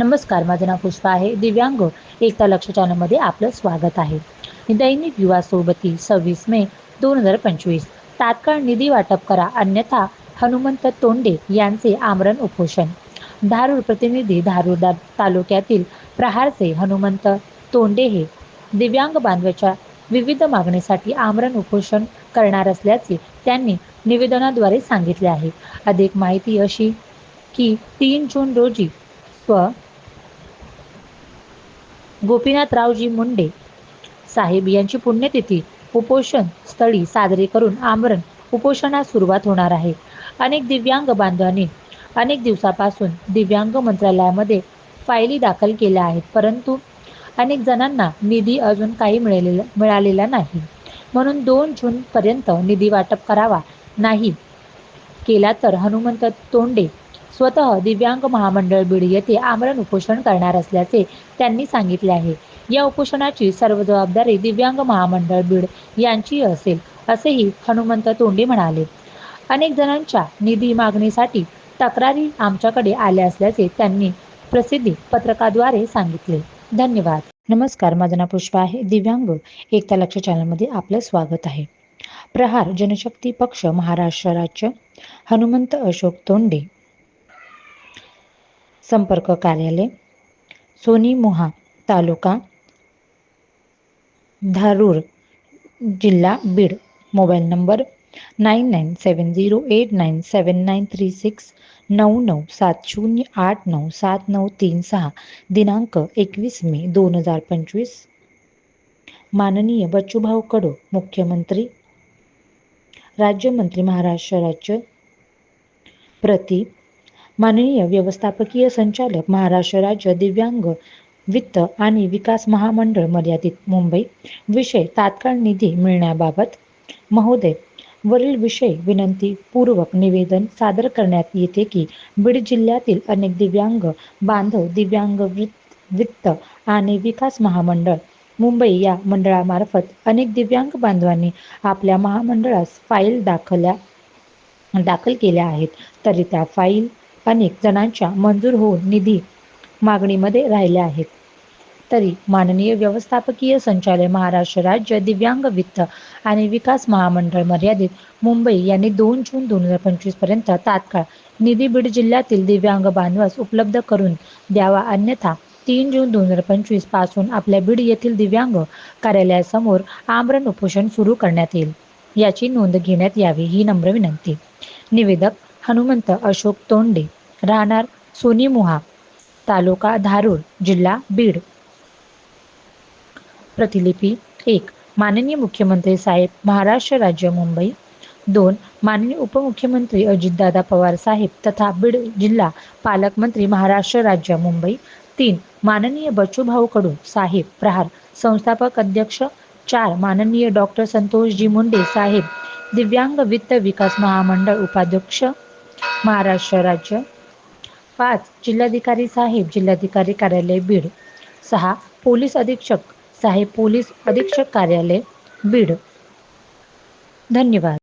नमस्कार माझं नाव पुष्पा आहे. दिव्यांग एकता लक्ष चॅनलमध्ये आपलं स्वागत आहे. दैनिक युवा सोबती सव्वीस मे दोन हजार पंचवीस. तात्काळ निधी वाटप करा अन्यथा हनुमंत तोंडे यांचे आमरण उपोषण. धारूर प्रतिनिधी धारूर तालुक्यातील प्रहारचे हनुमंत तोंडे हे दिव्यांग बांधवाच्या विविध मागणीसाठी आमरण उपोषण करणार असल्याचे त्यांनी निवेदनाद्वारे सांगितले आहे. अधिक माहिती अशी की तीन जून रोजी स्व गोपीनाथरावजी मुंडे साहेब यांची पुण्यतिथी उपोषण स्थळी साजरी करून आमरण उपोषणास सुरुवात होणार आहे. अनेक दिव्यांग बांधवांनी अनेक दिवसापासून दिव्यांग मंत्रालयामध्ये फायली दाखल केल्या आहेत परंतु अनेक जणांना निधी अजून काही मिळालेला मिळालेला नाही. म्हणून दोन जूनपर्यंत निधी वाटप करावा नाही केला तर हनुमंत तोंडे स्वतः दिव्यांग महामंडळ बीड येथे आमरण उपोषण करणार असल्याचे त्यांनी सांगितले आहे. या उपोषणाची सर्व जबाबदारी दिव्यांग महामंडळ बीड यांची असेल असेही हनुमंत तोंडे म्हणाले. अनेक जणांच्या निधी मागणीसाठी तक्रारी आमच्याकडे आल्या असल्याचे त्यांनी प्रसिद्धी पत्रकाद्वारे सांगितले. धन्यवाद. नमस्कार माझं नाव पुष्पा आहे. दिव्यांग एकता लक्ष चॅनलमध्ये आपलं स्वागत आहे. प्रहार जनशक्ती पक्ष महाराष्ट्र राज्य हनुमंत अशोक तोंडे. संपर्क कार्यालय सोनी मोहा तालुका धारूर जिल्हा Beed mobile number nine nine seven zero eight nine seven nine three six नऊ नऊ सात शून्य आठ नऊ सात नऊ तीन सहा दिनांक एकवीस मे दोन हजार पंचवीस. माननीय बच्चूभाऊ कडू मुख्यमंत्री राज्यमंत्री महाराष्ट्र राज्य प्रति माननीय व्यवस्थापकीय संचालक महाराष्ट्र राज्य दिव्यांग वित्त आणि विकास महामंडळ मर्यादित मुंबई विषय तात्काळ निधी मिळण्याबाबत महोदय वरील विषय विनंती पूर्वक निवेदन सादर करण्यात येते की बीड जिल्ह्यातील अनेक दिव्यांग बांधव दिव्यांग वृत्त वित्त आणि विकास महामंडळ मुंबई या मंडळामार्फत अनेक दिव्यांग बांधवांनी आपल्या महामंडळास फाईल दाखल्या दाखल केल्या आहेत. तरी त्या फाईल अनेक जणांच्या मंजूर होऊन निधी मागणीमध्ये राहिल्या आहेत. तरी माननीय व्यवस्थापकीय संचालय महाराष्ट्र राज्य दिव्यांग वित्त आणि विकास महामंडळ मर्यादित मुंबई यांनी दोन जून दोन हजार पंचवीसपर्यंत तात्काळ निधी बीड जिल्ह्यातील दिव्यांग बांधवास उपलब्ध करून द्यावा. अन्यथा तीन जून दोन हजार पंचवीसपासून आपल्या बीड येथील दिव्यांग कार्यालयासमोर आमरण उपोषण सुरू करण्यात येईल. याची नोंद घेण्यात यावी ही नम्र विनंती. निवेदक हनुमंत अशोक तोंडे. राहणार सोनीमुहा तालुका धारूर जिल्हा बीड. प्रतिलिपी एक माननीय मुख्यमंत्री साहेब महाराष्ट्र राज्य मुंबई. दोन माननीय उपमुख्यमंत्री अजितदादा पवार साहेब तथा बीड जिल्हा पालकमंत्री महाराष्ट्र राज्य मुंबई. तीन माननीय बच्चूभाऊ कडू साहेब प्रहार संस्थापक अध्यक्ष. चार माननीय डॉक्टर संतोषजी मुंडे साहेब दिव्यांग वित्त विकास महामंडळ उपाध्यक्ष. महाराष्ट्र राज्य पाच जिल्हाधिकारी साहेब जिल्हाधिकारी कार्यालय बीड. सहा पोलीस अधीक्षक साहेब पोलीस अधीक्षक कार्यालय बीड. धन्यवाद.